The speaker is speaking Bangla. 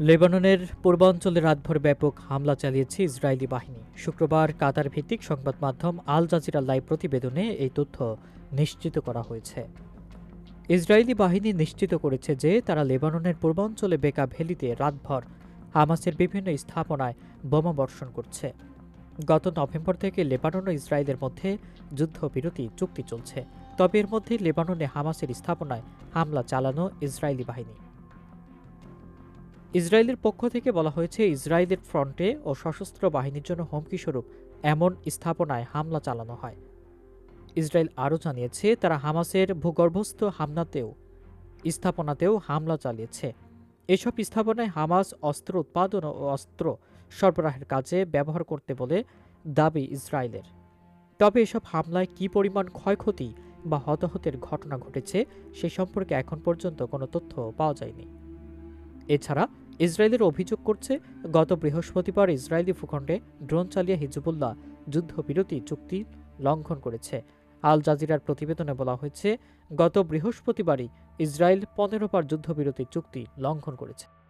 লেবাননের পূর্বাঞ্চলে রাতভর ব্যাপক হামলা চালিয়েছে ইসরায়েলি বাহিনী। শুক্রবার কাতার ভিত্তিক সংবাদ মাধ্যম আল জাজিরা লাইভ প্রতিবেদনে এই তথ্য নিশ্চিত করা হয়েছে। ইসরায়েলি বাহিনী নিশ্চিত করেছে যে তারা লেবাননের পূর্বাঞ্চলে বেকা ভ্যালিতে রাতভর হামাসের বিভিন্ন স্থাপনায় বোমা বর্ষণ করছে। গত নভেম্বর থেকে লেবানন ও ইসরায়েলের মধ্যে যুদ্ধবিরতি চুক্তি চলছে। তবে এর মধ্যে লেবাননে হামাসের স্থাপনায় হামলা চালানো ইসরায়েলি বাহিনী। ইসরায়েলের পক্ষ থেকে বলা হয়েছে, ইসরায়েলের ফ্রন্টে ও সশস্ত্র বাহিনীর জন্য হুমকিস্বরূপ এমন স্থাপনায় হামলা চালানো হয়। ইসরায়েল আরও জানিয়েছে, তারা হামাসের ভূগর্ভস্থ হামলাতেও, স্থাপনাতেও হামলা চালিয়েছে। এসব স্থাপনায় হামাস অস্ত্র উৎপাদন ও অস্ত্র সরবরাহের কাজে ব্যবহার করতে বলে দাবি ইসরায়েলের। তবে এসব হামলায় কী পরিমাণ ক্ষয়ক্ষতি বা হতাহতের ঘটনা ঘটেছে, সে সম্পর্কে এখন পর্যন্ত কোনো তথ্য পাওয়া যায়নি। এছাড়া ইসরায়েলের অভিযোগ করছে, গত বৃহস্পতিবার ইসরায়েলি ভূখণ্ডে ড্রোন চালিয়ে হিজবুল্লাহ যুদ্ধবিরতি চুক্তি লঙ্ঘন করেছে। আল জাজিরার প্রতিবেদনে বলা হয়েছে, গত বৃহস্পতিবারই ইসরায়েল পনেরো বার যুদ্ধবিরতি চুক্তি লঙ্ঘন করেছে।